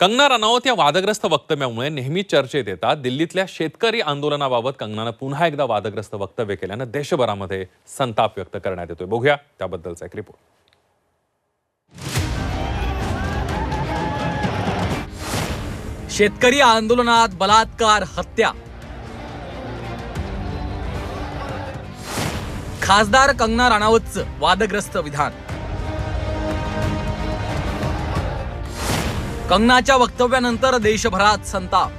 कंगना रनौत या वादग्रस्त वक्तव्यामुळे नेहमी चर्चेत येतात. दिल्लीतल्या शेतकरी आंदोलनाबाबत कंगनानं पुन्हा एकदा वादग्रस्त वक्तव्य केल्यानं देशभरामध्ये संताप व्यक्त करण्यात येतोय. बघूया त्याबद्दलचा एक रिपोर्ट शेतकरी आंदोलनात बलात्कार हत्या. खासदार कंगना राणावतचं वादग्रस्त विधान. कंगनाच्या वक्तव्यानंतर देशभरात संताप.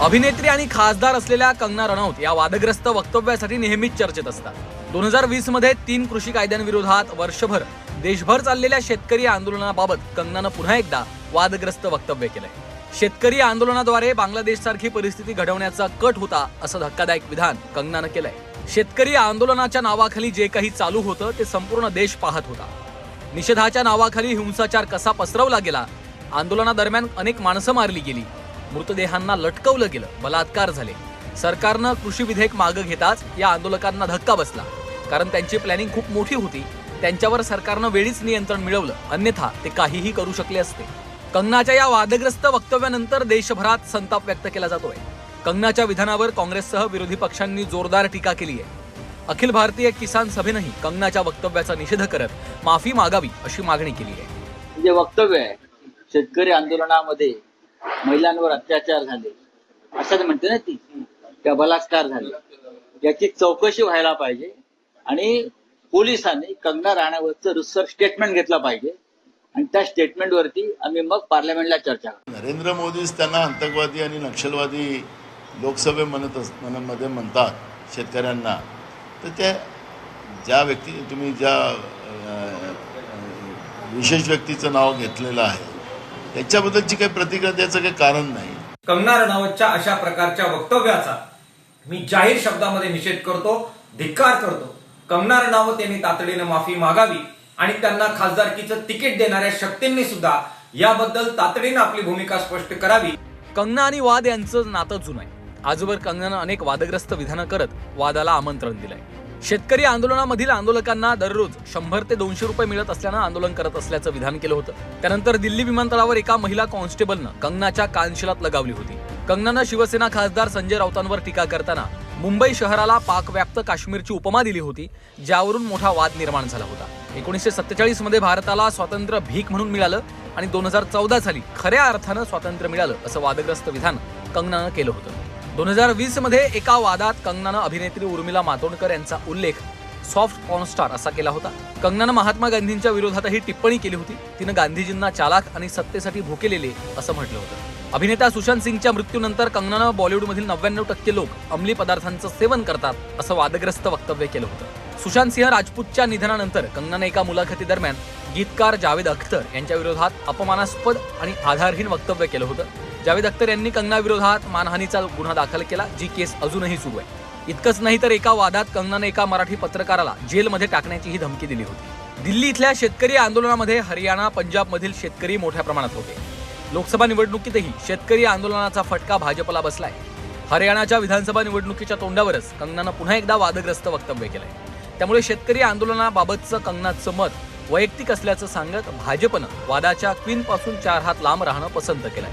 अभिनेत्री आणि खासदार असलेल्या कंगना रनौत या वादग्रस्त वक्तव्यासाठी नेहमीच चर्चेत असतात. दोन हजार वीसमध्ये तीन कृषी कायद्यांविरोधात वर्षभर देशभर चाललेल्या शेतकरी आंदोलनाबाबत कंगनानं पुन्हा एकदा वादग्रस्त वक्तव्य केलंय. शेतकरी आंदोलनाद्वारे बांगलादेश सारखी परिस्थिती घडवण्याचा कट होता असं धक्कादायक विधान कंगनानं केलंय. शेतकरी आंदोलनाच्या नावाखाली जे काही चालू होतं ते संपूर्ण देश पाहत होता. निषेधाच्या नावाखाली हिंसाचार कसा पसरवला गेला? आंदोलनादरम्यान अनेक माणसं मारली गेली. मृतदेहांना लटकवलं गेलं. बलात्कार झाले. सरकारनं कृषी विधेयक मागं घेताच या आंदोलकांना धक्का बसला. कारण त्यांची प्लॅनिंग खूप मोठी होती. त्यांच्यावर सरकारनं वेळीच नियंत्रण मिळवलं. अन्यथा ते काहीही करू शकले असते. कंगनाच्या या वादग्रस्त वक्तव्यानंतर देशभरात संताप व्यक्त केला जातोय. कंगनाच्या विधानावर काँग्रेससह विरोधी पक्षांनी जोरदार टीका केली आहे. अखिल भारतीय किसान सभेनंही कंगनाच्या वक्तव्याचा निषेध करत माफी मागावी अशी मागणी केली आहे. जे वक्तव्य आहे शेतकरी आंदोलनामध्ये महिलांवर अत्याचार झाले असं म्हणते ना ती किंवा बलात्कार झाले. याची चौकशी व्हायला पाहिजे आणि पोलिसांनी कंगना राणावतचं रिसर स्टेटमेंट घेतलं पाहिजे आणि त्या स्टेटमेंटवरती आम्ही मग पार्लमेंटला चर्चा नरेंद्र मोदीच त्यांना आतंकवादी आणि नक्षलवादी लोकसभे म्हणत म्हणतात शेतकऱ्यांना. तर त्या ज्या व्यक्ती तुम्ही ज्या विशेष व्यक्तीचं नाव घेतलेलं आहे त्याच्याबद्दलची काही प्रतिक्रिया द्यायचं काही कारण नाही. कंगना रनावतच्या अशा प्रकारच्या वक्तव्याचा मी जाहीर शब्दामध्ये निषेध करतो धिक्कार करतो. कंगना रनावत यांनी तातडीनं माफी मागावी आणि त्यांना खासदारकीचं तिकीट देणाऱ्या शक्तींनी सुद्धा याबद्दल तातडीनं आपली भूमिका स्पष्ट करावी. कंगना आणि वाद यांचं नातं जुनं आहे. आजवर कंगनानं अनेक वादग्रस्त विधानं करत वादाला आमंत्रण दिलंय. शेतकरी आंदोलनामधील आंदोलकांना दररोज शंभर ते दोनशे रुपये मिळत असल्यानं आंदोलन करत असल्याचं विधान केलं होतं. त्यानंतर दिल्ली विमानतळावर एका महिला कॉन्स्टेबलनं कंगनाच्या कानशिलात लगावली होती. कंगनानं शिवसेना खासदार संजय राऊतांवर टीका करताना मुंबई शहराला पाकव्याप्त काश्मीरची उपमा दिली होती ज्यावरून मोठा वाद निर्माण झाला होता. एकोणीसशे सत्तेचाळीसमध्ये भारताला स्वातंत्र्य भीक म्हणून मिळालं आणि दोन हजार चौदा साली खऱ्या अर्थानं स्वातंत्र्य मिळालं असं वादग्रस्त विधान कंगनानं केलं होतं. दोन हजार वीसमध्ये एका वादात कंगनानं अभिनेत्री उर्मिला मातोंडकर यांचा उल्लेख सॉफ्ट पॉनस्टार असा केला होता. कंगनानं महात्मा गांधींच्या विरोधातही टिप्पणी केली होती. तिनं गांधीजींना चालाक आणि सत्तेसाठी भुकेलेले असं म्हटलं होतं. अभिनेता सुशांत सिंगच्या मृत्यूनंतर कंगनानं बॉलिवूडमधील नव्याण्णव टक्के लोक अंमली पदार्थांचं सेवन करतात असं वादग्रस्त वक्तव्य केलं होतं. सुशांत सिंह राजपूतच्या निधनानंतर कंगनानं एका मुलाखतीदरम्यान गीतकार जावेद अख्तर यांच्या विरोधात अपमानास्पद आणि आधारहीन वक्तव्य केलं होतं. जावेद अख्तर यांनी कंगना विरोधात मानहानीचा गुन्हा दाखल केला जी केस अजूनही सुरू आहे. इतकंच नाही तर एका वादात कंगनाने एका मराठी पत्रकाराला जेलमध्ये टाकण्याचीही धमकी दिली होती. दिल्ली इथल्या शेतकरी आंदोलनामध्ये हरियाणा पंजाबमधील शेतकरी मोठ्या प्रमाणात होते. लोकसभा निवडणुकीतही शेतकरी आंदोलनाचा फटका भाजपला बसलाय. हरियाणाच्या विधानसभा निवडणुकीच्या तोंडावरच कंगनानं पुन्हा एकदा वादग्रस्त वक्तव्य केलंय. त्यामुळे शेतकरी आंदोलनाबाबतचं कंगनाचं मत वैयक्तिक असल्याचं सांगत भाजपनं वादाच्या क्वीनपासून चार हात लांब राहणं पसंत केलंय.